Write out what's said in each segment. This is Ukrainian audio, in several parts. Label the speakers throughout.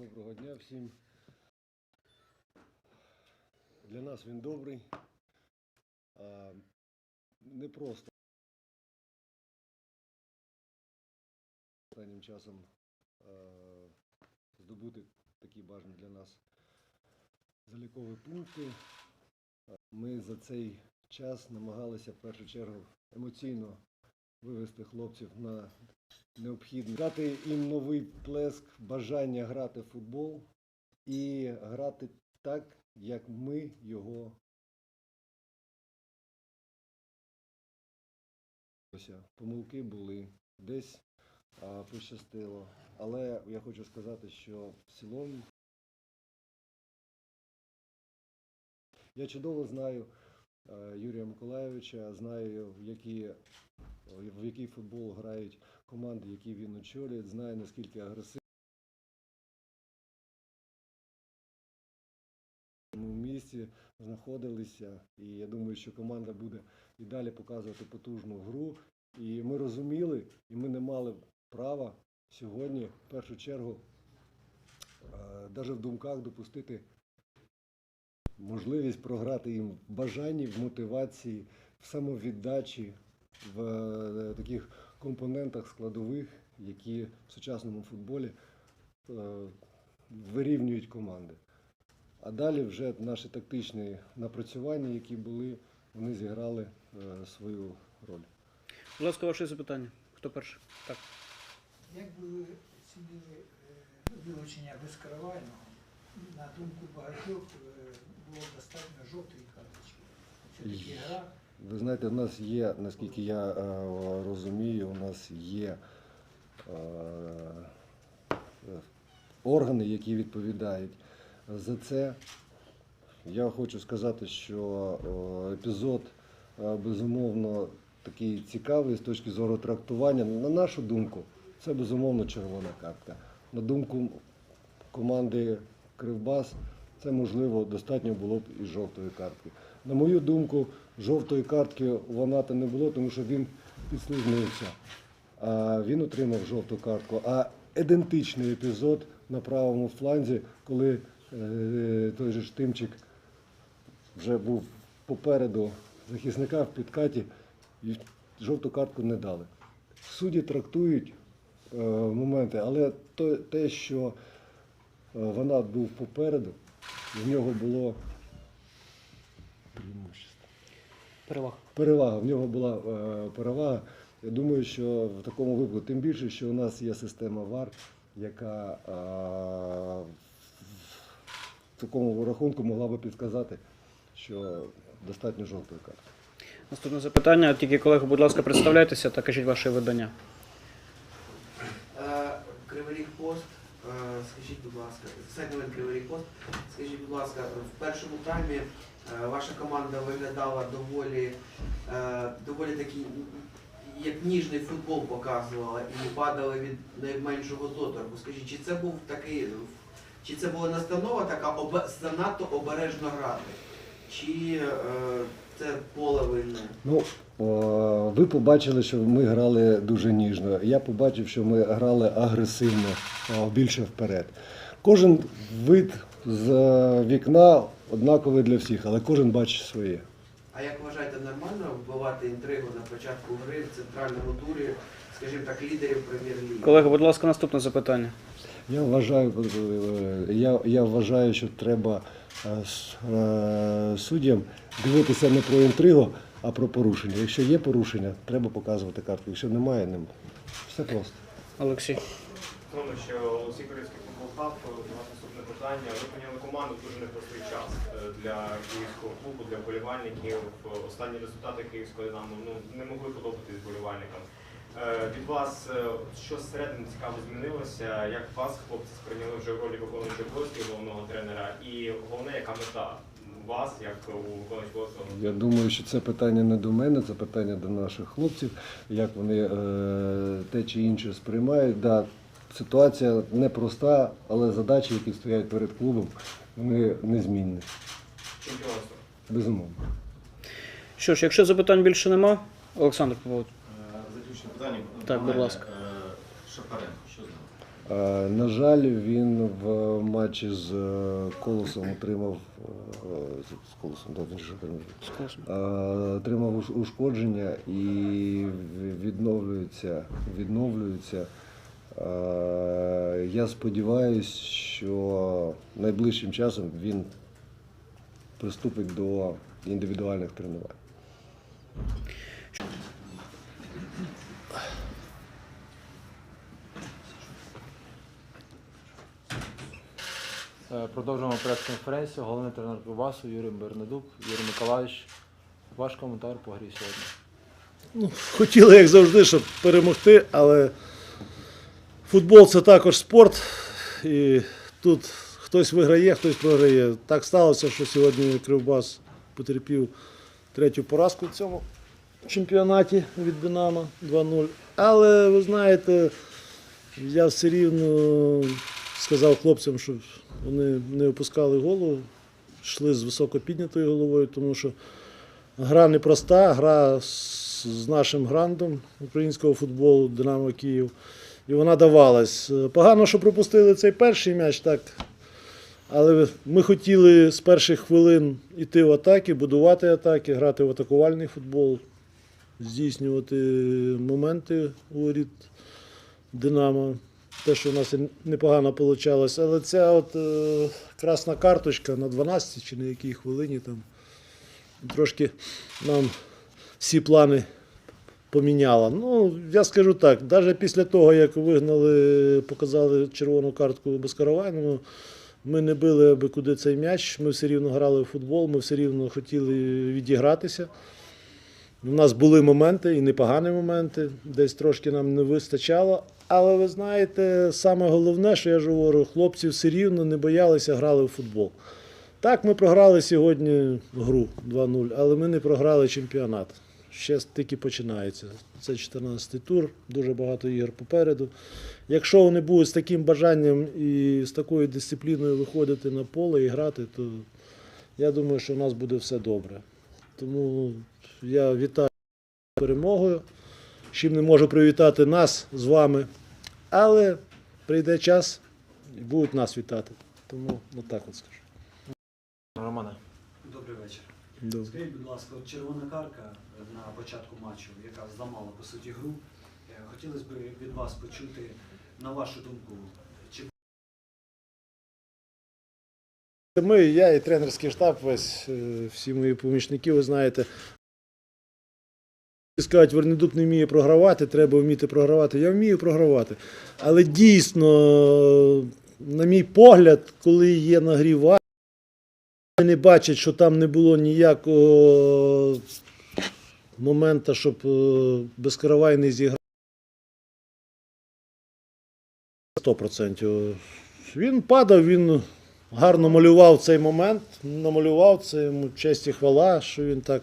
Speaker 1: Доброго дня всім. Для нас він добрий. А, не просто останнім часом а, здобути такі бажані для нас залікові пункти. Ми за цей час намагалися в першу чергу емоційно вивести хлопців на необхідно дати їм новий плеск, бажання грати в футбол і грати так, як ми його. Помилки були, десь а, пощастило. Але я хочу сказати, що в цілому я чудово знаю е, Юрія Миколайовича, знаю, в які в який футбол грають команди, які він очолює, знає наскільки агресивно в місці знаходилися. І я думаю, що команда буде і далі показувати потужну гру. І ми розуміли, і ми не мали права сьогодні, в першу чергу, навіть в думках допустити можливість програти їм в бажанні, в мотивації, в самовіддачі, в е, таких компонентах складових, які в сучасному футболі е, вирівнюють команди. А далі вже наші тактичні напрацювання, які були, вони зіграли е, свою роль.
Speaker 2: Будь ласка, ваше запитання. Хто перший? Так.
Speaker 3: Як би ви оцінили е, вилучення безкаравайного? На думку багатьох було достатньо жовтої карточки. Все-таки гра
Speaker 1: Ви знаєте, у нас є, наскільки я е, розумію, у нас є е, органи, які відповідають за це. Я хочу сказати, що е, епізод безумовно такий цікавий з точки зору трактування. На нашу думку, це безумовно червона картка. На думку команди Кривбас, це можливо достатньо було б і жовтої картки. На мою думку, жовтої картки у Ваната не було, тому що він підслизнувся. А він отримав жовту картку. А ідентичний епізод на правому фланзі, коли е, той же Штимчик вже був попереду захисника в підкаті, і жовту картку не дали. Судді трактують е, моменти, але те, що е, Ванат був попереду, в нього було преимущество.
Speaker 2: Перевага.
Speaker 1: перевага. В нього була е, перевага. Я думаю, що в такому випадку, тим більше, що у нас є система ВАР, яка е, в такому рахунку могла би підказати, що достатньо жовтої карти.
Speaker 2: Наступне запитання. Тільки колеги, будь ласка, представляйтеся та кажіть ваше видання.
Speaker 4: Е, Кривий Ріг Пост, е, скажіть, будь ласка, новин Кривий Пост, скажіть, будь ласка, в першому таймі е, ваша команда виглядала доволі, е, доволі такий, як ніжний футбол показувала і падали від найменшого доторку. Скажіть, чи це був такий, чи це була настанова така занадто обережно грати? Чи е, це поле винне?
Speaker 1: Ну, о, ви побачили, що ми грали дуже ніжно. Я побачив, що ми грали агресивно, о, більше вперед. Кожен вид з вікна однаковий для всіх, але кожен бачить своє.
Speaker 4: А як вважаєте, нормально вбивати інтригу на початку гри в центральному турі, скажімо так, лідерів прем'єр-ліги?
Speaker 2: Колеги, будь ласка, наступне запитання.
Speaker 1: Я вважаю, е, я, я вважаю, що треба е, е, суддям дивитися не про інтригу, а про порушення. Якщо є порушення, треба показувати картку. Якщо немає, нема. Все просто.
Speaker 2: Олексій.
Speaker 5: Тому що Олексій Корицький футбол хаб, у вас наступне питання. Ви прийняли команду в дуже непростий час для київського клубу, для вболівальників. Останні результати київського динамо ну, не могли подобатись вболівальникам. Е, Від вас е, що зсередини цікаво змінилося? Як вас хлопці сприйняли вже в ролі виконуючого обов'язків головного тренера? І головне, яка мета вас, як у виконуючого обов'язків?
Speaker 1: Я думаю, що це питання не до мене, це питання до наших хлопців, як вони е, те чи інше сприймають. Да, ситуація непроста, але задачі, які стоять перед клубом, вони незмінні.
Speaker 5: Чемпіонство.
Speaker 1: Безумовно.
Speaker 2: Що ж, якщо запитань більше нема, Олександр Попов.
Speaker 6: Питання.
Speaker 2: Так, будь ласка.
Speaker 6: Е, Шапаренко, що з ним?
Speaker 1: Е, На жаль, він в матчі з е, Колосом отримав з Колосом, да, він же отримав. Е, уш- ушкодження і в- відновлюється. відновлюється. Е, Я сподіваюся, що найближчим часом він приступить до індивідуальних тренувань.
Speaker 6: Продовжуємо прес-конференцію. Головний тренер Кривбасу Юрій Бернедук. Юрій Миколаївич, ваш коментар по грі сьогодні.
Speaker 7: Ну, хотіли, як завжди, щоб перемогти, але футбол це також спорт. І тут хтось виграє, хтось програє. Так сталося, що сьогодні Кривбас потерпів третю поразку в цьому чемпіонаті від Динамо 2-0. Але ви знаєте, я все рівно сказав хлопцям, щоб вони не опускали голову, йшли з високо піднятою головою, тому що Гра непроста, гра з, нашим грандом українського футболу Динамо Київ. І вона давалась. Погано, що пропустили цей перший м'яч, так. Але ми хотіли з перших хвилин йти в атаки, будувати атаки, грати в атакувальний футбол, здійснювати моменти у воріт Динамо. Те, що у нас непогано вийшло. Але ця от е, красна карточка на 12 чи на якій хвилині там трошки нам всі плани поміняла. Ну, я скажу так, навіть після того, як вигнали, показали червону картку Безкаравайному, ми не били аби куди цей м'яч, ми все рівно грали в футбол, ми все рівно хотіли відігратися. У нас були моменти і непогані моменти, десь трошки нам не вистачало. Але ви знаєте, саме головне, що я ж говорю, хлопці все рівно не боялися, грали в футбол. Так, ми програли сьогодні гру 2-0, але ми не програли чемпіонат. Ще тільки починається. Це 14-й тур, дуже багато ігор попереду. Якщо вони будуть з таким бажанням і з такою дисципліною виходити на поле і грати, то я думаю, що у нас буде все добре. Тому я вітаю перемогою. з Чим не можу привітати нас з вами. Але прийде час і будуть нас вітати. Тому отак от скажу.
Speaker 6: Романе.
Speaker 8: Добрий вечір.
Speaker 7: Добре.
Speaker 8: Скажіть, будь ласка, от червона картка на початку матчу, яка зламала по суті гру. Е, Хотілося б від вас почути, на вашу думку, чи
Speaker 7: Ми, я і тренерський штаб, весь, е, всі мої помічники, ви знаєте. Скажуть, Вернедуб не вміє програвати, треба вміти програвати. Я вмію програвати. Але дійсно, на мій погляд, коли є на грі ва- вони бачать, що там не було ніякого моменту, щоб е, безкаравай не зіграв. 100%. Він падав, він гарно малював цей момент, намалював це йому честь і хвала, що він так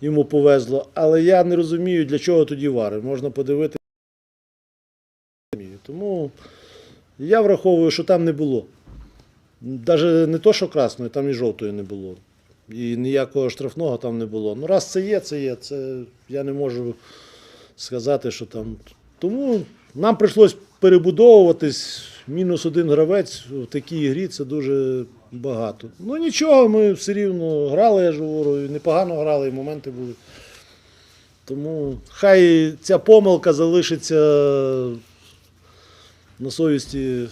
Speaker 7: йому повезло. Але я не розумію, для чого тоді вари. Можна подивитися. Тому я враховую, що там не було. Навіть не то, що красної, там і жовтої не було. І ніякого штрафного там не було. Ну, раз це є, це є. Це я не можу сказати, що там. Тому нам прийшлось перебудовуватись. Мінус один гравець в такій грі це дуже багато. Ну нічого, ми все рівно грали, я ж говорю, і непогано грали, і моменти були. Тому хай ця помилка залишиться на совісті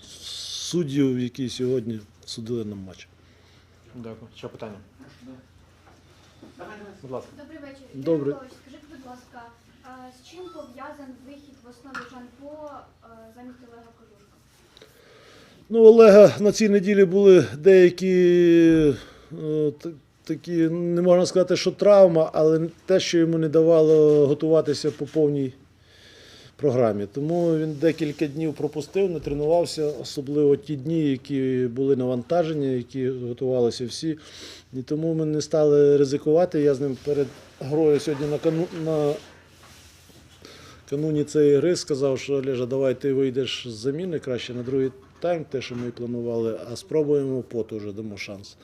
Speaker 7: суддів, які сьогодні судили нам матч.
Speaker 6: Дякую. Ще питання. Будь ласка.
Speaker 9: Добрий вечір.
Speaker 7: Добрий.
Speaker 9: Юрій скажіть, будь ласка, а з чим пов'язаний вихід в основі Жанпо е, замість Олега Кожушка?
Speaker 7: Ну, Олега на цій неділі були деякі е, такі, не можна сказати, що травма, але те, що йому не давало готуватися по повній програмі. Тому він декілька днів пропустив, не тренувався, особливо ті дні, які були навантажені, які готувалися всі. І тому ми не стали ризикувати. Я з ним перед грою сьогодні на, кану, на кануні цієї гри сказав, що Олежа, давай ти вийдеш з заміни краще на другий тайм, те, що ми планували, а спробуємо поту вже дамо шанс.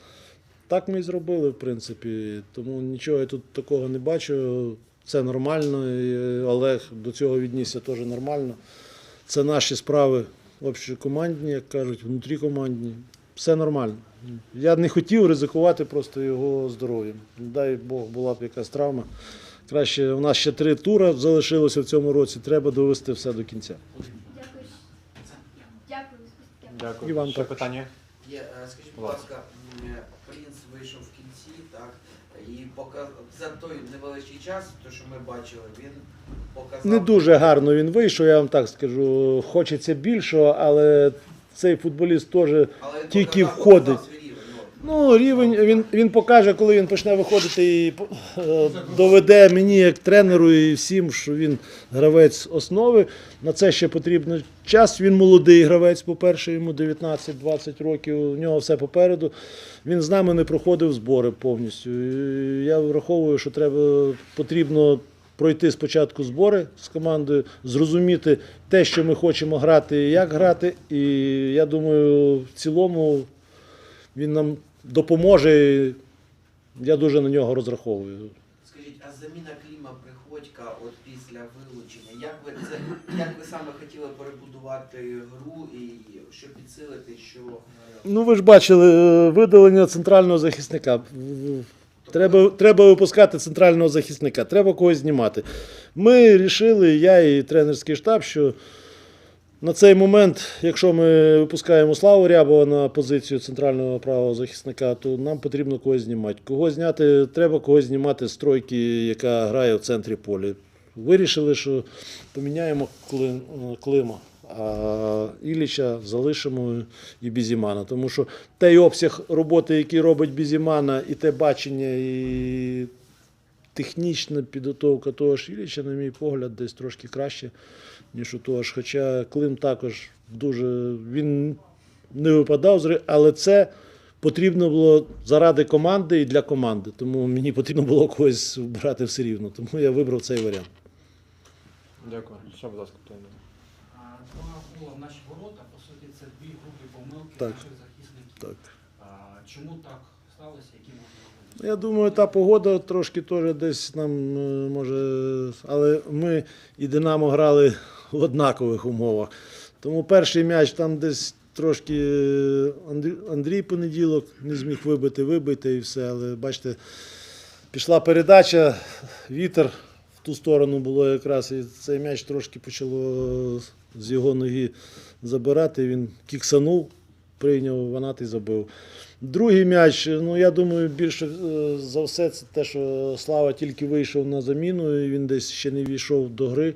Speaker 7: Так ми і зробили, в принципі. Тому нічого я тут такого не бачу. Це нормально. і Олег до цього віднісся теж нормально. Це наші справи общокомандні, як кажуть, внутрікомандні. Все нормально. Я не хотів ризикувати просто його здоров'ям. Дай Бог, була б якась травма. Краще, у нас ще три тури залишилося в цьому році. Треба довести все до кінця.
Speaker 9: Дякую.
Speaker 7: І вам
Speaker 6: Ще
Speaker 7: також.
Speaker 6: питання?
Speaker 4: Є, е, скажіть, будь ласка, м, е, принц вийшов в кінці, так, і показ... за той невеличкий час, то що ми бачили, він показав.
Speaker 7: Не дуже гарно він вийшов, я вам так скажу. Хочеться більшого, але цей футболіст теж
Speaker 4: Але він
Speaker 7: тільки
Speaker 4: показав-
Speaker 7: входить.
Speaker 4: показав свій.
Speaker 7: Ну, рівень він, він покаже, коли він почне виходити і е, доведе мені як тренеру і всім, що він гравець основи. На це ще потрібен час. Він молодий гравець, по-перше, йому 19-20 років, у нього все попереду. Він з нами не проходив збори повністю. Я враховую, що треба потрібно. Пройти спочатку збори з командою, зрозуміти те, що ми хочемо грати і як грати. І я думаю, в цілому він нам допоможе. Я дуже на нього розраховую.
Speaker 4: Скажіть, а заміна Кліма Приходька от після вилучення, як ви це як ви саме хотіли перебудувати гру і що підсилити, що
Speaker 7: Ну, ви ж бачили е, видалення центрального захисника. В- Треба, треба випускати центрального захисника, треба когось знімати. Ми вирішили, я і тренерський штаб, що на цей момент, якщо ми випускаємо Славу Рябова на позицію центрального правого захисника, то нам потрібно когось знімати. Кого зняти, треба когось знімати з тройки, яка грає в центрі поля. Вирішили, що поміняємо Клима, а Іліча залишимо і Бізімана. Тому що той обсяг роботи, який робить Бізімана, і те бачення, і технічна підготовка того ж Іліча, на мій погляд, десь трошки краще, ніж у того ж. Хоча Клим також дуже він не випадав але це потрібно було заради команди і для команди. Тому мені потрібно було когось брати все рівно. Тому я вибрав цей варіант.
Speaker 6: Дякую. Ще, будь ласка, питання.
Speaker 10: Два гола в наші ворота, по суті, це дві грубі помилки
Speaker 7: Так.
Speaker 10: наших захисників.
Speaker 7: Так.
Speaker 10: А, Чому так сталося? Які можна
Speaker 7: Ну, Я думаю, та погода трошки теж десь нам е, може. Але ми і Динамо грали в однакових умовах. Тому перший м'яч там десь трошки е, Андрій, Андрій понеділок не зміг вибити, вибити і все. Але бачите, пішла передача, вітер в ту сторону було якраз, і цей м'яч трошки почало з його ноги забирати. Він кіксанув, прийняв ванат і забив. Другий м'яч, ну я думаю, більше е, за все це те, що Слава тільки вийшов на заміну, і він десь ще не війшов до гри.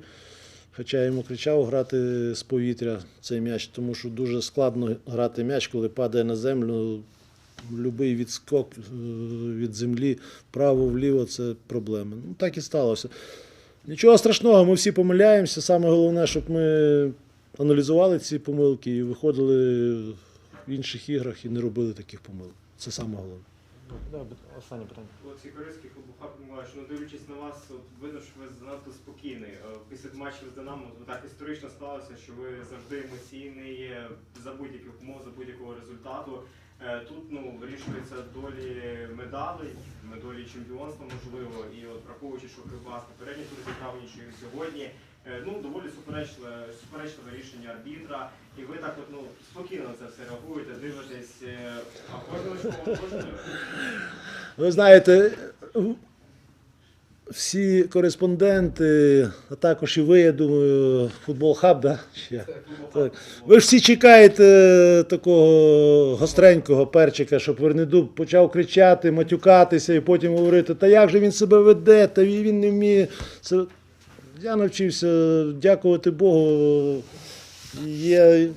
Speaker 7: Хоча я йому кричав грати з повітря цей м'яч, тому що дуже складно грати м'яч, коли падає на землю. Любий відскок е, від землі вправо-вліво це проблеми. Ну так і сталося. Нічого страшного, ми всі помиляємося. Саме головне, щоб ми аналізували ці помилки і виходили в інших іграх і не робили таких помилок. Це саме головне.
Speaker 6: Останнє питання.
Speaker 5: Олексій Корицький, клуб Хаб Миколаївич, ну дивлячись на вас, от видно, що ви занадто спокійний. Е, Після матчів з Динамо так історично сталося, що ви завжди емоційний за будь-яких умов, за будь-якого результату. Е, Тут ну вирішуються долі медалей, медалі чемпіонства, можливо, і от враховуючи, що попередній тур зіграв нічого сьогодні. е, Ну, доволі суперечливе, суперечливе рішення арбітра, і ви так от ну спокійно це все реагуєте, дивитесь, е, а кожне очко.
Speaker 7: Ви знаєте, всі кореспонденти, а також і ви, я думаю, футбол хаб, да? Ще. Так. Ви ж всі чекаєте такого гостренького перчика, щоб Вернедуб почав кричати, матюкатися і потім говорити, та як же він себе веде, та він не вміє. Це... Я навчився, дякувати Богу. Є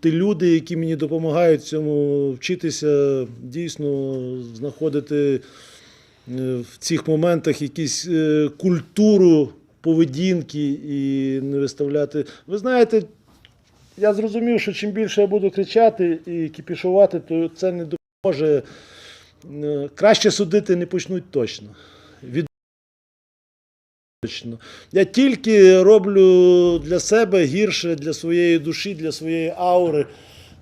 Speaker 7: ті люди, які мені допомагають цьому вчитися, дійсно знаходити е, в цих моментах якусь е, культуру поведінки і не виставляти. Ви знаєте, я зрозумів, що чим більше я буду кричати і кіпішувати, то це не допоможе. Е, Краще судити не почнуть точно. Я тільки роблю для себе гірше, для своєї душі, для своєї аури,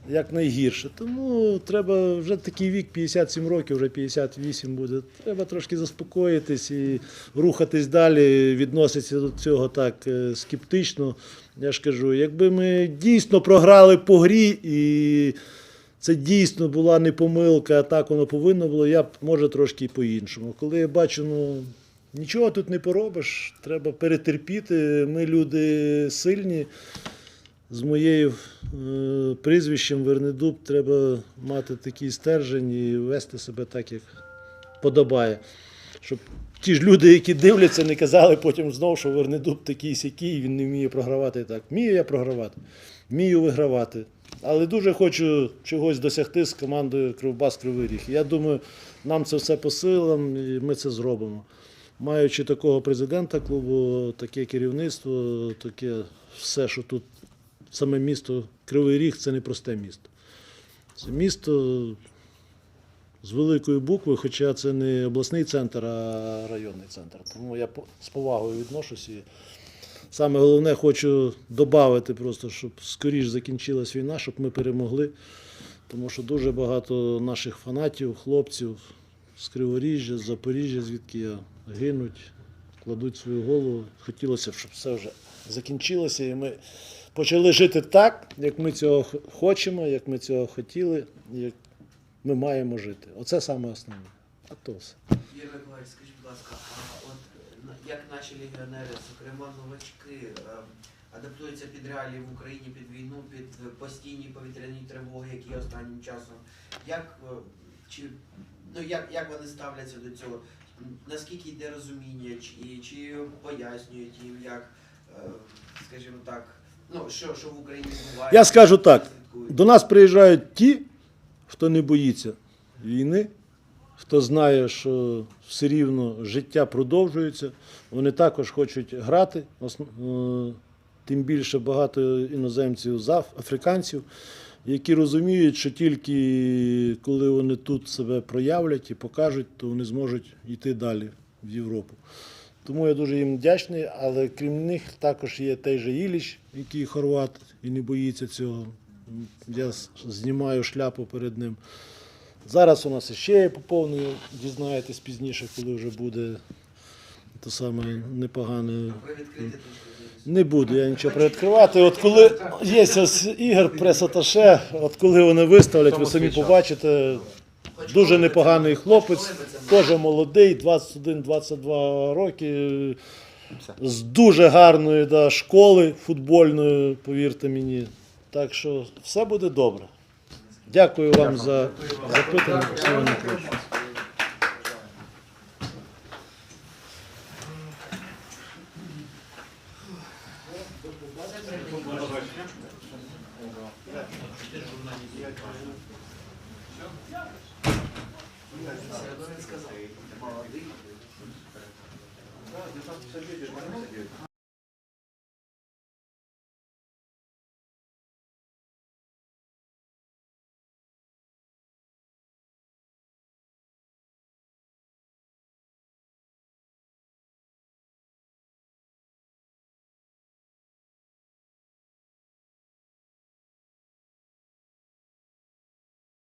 Speaker 7: як найгірше. Тому треба вже такий вік, 57 років, вже 58 буде. Треба трошки заспокоїтись і рухатись далі, відноситися до цього так е, скептично. Я ж кажу, якби ми дійсно програли по грі, і це дійсно була не помилка, а так воно повинно було, я б може трошки і по-іншому. Коли я бачу, ну нічого тут не поробиш, треба перетерпіти. Ми люди сильні. З моєю е, прізвищем Вернедуб треба мати такий стержень і вести себе так, як подобає. Щоб ті ж люди, які дивляться, не казали потім знову, що Вернедуб такий сякий, він не вміє програвати так. Вмію я програвати, вмію вигравати. Але дуже хочу чогось досягти з командою Кривбас Кривий Ріг. Я думаю, нам це все по силам, і ми це зробимо. Маючи такого президента клубу, таке керівництво, таке все, що тут саме місто Кривий Ріг це не просте місто. Це місто з великої букви, хоча це не обласний центр, а районний центр. Тому я з повагою відношусь. І саме головне хочу додати просто, щоб скоріш закінчилась війна, щоб ми перемогли. Тому що дуже багато наших фанатів, хлопців з Криворіжжя, з Запоріжжя, звідки я гинуть, кладуть свою голову. Хотілося б, щоб все вже закінчилося, і ми почали жити так, як ми цього хочемо, як ми цього хотіли, як ми маємо жити. Оце саме основне. А то все.
Speaker 4: Юрій Миколаївич, скажіть, будь ласка, а от як наші легіонери, зокрема новачки, е, адаптуються під реалії в Україні під війну, під постійні повітряні тривоги, які останнім часом? Як е, чи ну як, як вони ставляться до цього? Наскільки йде розуміння, чи, чи пояснюють їм, як, е, скажімо так, ну що, що в Україні відбувається?
Speaker 7: Я скажу так. До нас приїжджають ті, хто не боїться війни, хто знає, що все рівно життя продовжується. Вони також хочуть грати. Е, Тим більше багато іноземців африканців, які розуміють, що тільки коли вони тут себе проявлять і покажуть, то вони зможуть йти далі в Європу. Тому я дуже їм вдячний, але крім них також є той же Іліч, який хорват і не боїться цього. Я знімаю шляпу перед ним. Зараз у нас ще є поповнення, дізнаєтесь пізніше, коли вже буде то саме непогане. Не буду я нічого привідкривати. От коли є ось Ігор, пресаташе, от коли вони виставлять, ви самі побачите. Дуже непоганий хлопець, теж молодий, 21-22 роки, з дуже гарної да, школи футбольної, повірте мені. Так що все буде добре. Дякую вам за запитання.
Speaker 4: Молодий.